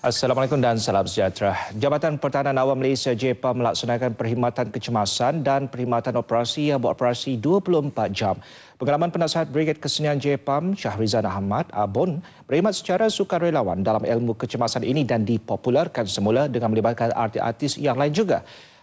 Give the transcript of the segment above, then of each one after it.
Assalamualaikum dan salam sejahtera. Jabatan Pertahanan Awam Malaysia JPA melaksanakan perkhidmatan kecemasan dan perkhidmatan operasi yang beroperasi 24 jam. Pengalaman penasihat Brigade Kesenian JPAM Syahrizan Ahmad Abon berkhidmat secara sukarelawan dalam ilmu kecemasan ini dan dipopularkan semula dengan melibatkan artis-artis yang lain juga.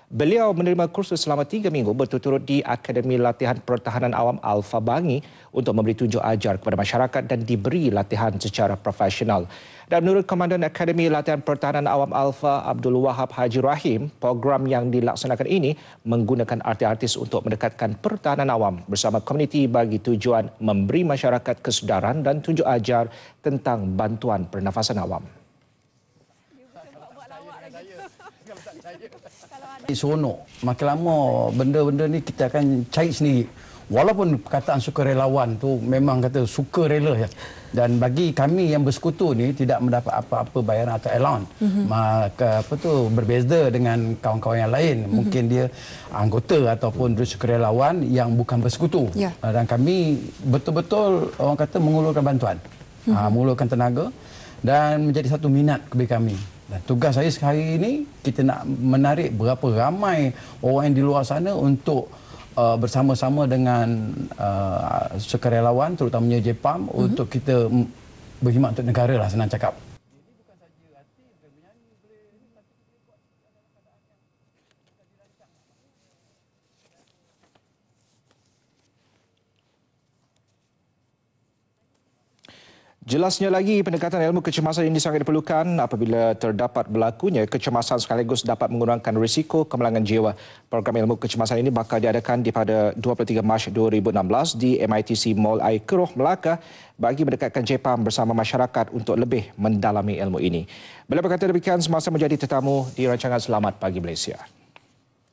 Beliau menerima kursus selama tiga minggu berturut-turut di Akademi Latihan Pertahanan Awam Alfa Bangi untuk memberi tunjuk ajar kepada masyarakat dan diberi latihan secara profesional. Dan menurut Komandan Akademi Latihan Pertahanan Awam Alfa Abdul Wahab Haji Rahim, program yang dilaksanakan ini menggunakan artis-artis untuk mendekatkan pertahanan awam bersama komuniti bagi tujuan memberi masyarakat kesedaran dan tunjuk ajar tentang bantuan pernafasan awam. Seronok. Makin lama benda-benda ni kita akan cari sendiri. Walaupun perkataan sukarelawan tu memang kata suka rela ya. Dan bagi kami yang bersekutu ni tidak mendapat apa-apa bayaran atau allowance. Mm-hmm. Maka apa tu berbeza dengan kawan-kawan yang lain. Mm-hmm. Mungkin dia anggota ataupun sukarelawan yang bukan bersekutu. Yeah. Dan kami betul-betul orang kata mengulurkan bantuan. Mm-hmm. Ha, mengulurkan tenaga dan menjadi satu minat kepada kami. Dan tugas saya sekali ini kita nak menarik berapa ramai orang yang di luar sana untuk uh, bersama-sama dengan uh, sukarelawan terutamanya Jepam mm-hmm. untuk kita berkhidmat untuk negara lah senang cakap. Jelasnya lagi, pendekatan ilmu kecemasan ini sangat diperlukan apabila terdapat berlakunya kecemasan sekaligus dapat mengurangkan risiko kemalangan jiwa. Program ilmu kecemasan ini bakal diadakan di pada 23 Mac 2016 di MITC Mall Air Keroh, Melaka bagi mendekatkan JPAM bersama masyarakat untuk lebih mendalami ilmu ini. Beliau berkata demikian semasa menjadi tetamu di rancangan Selamat Pagi Malaysia.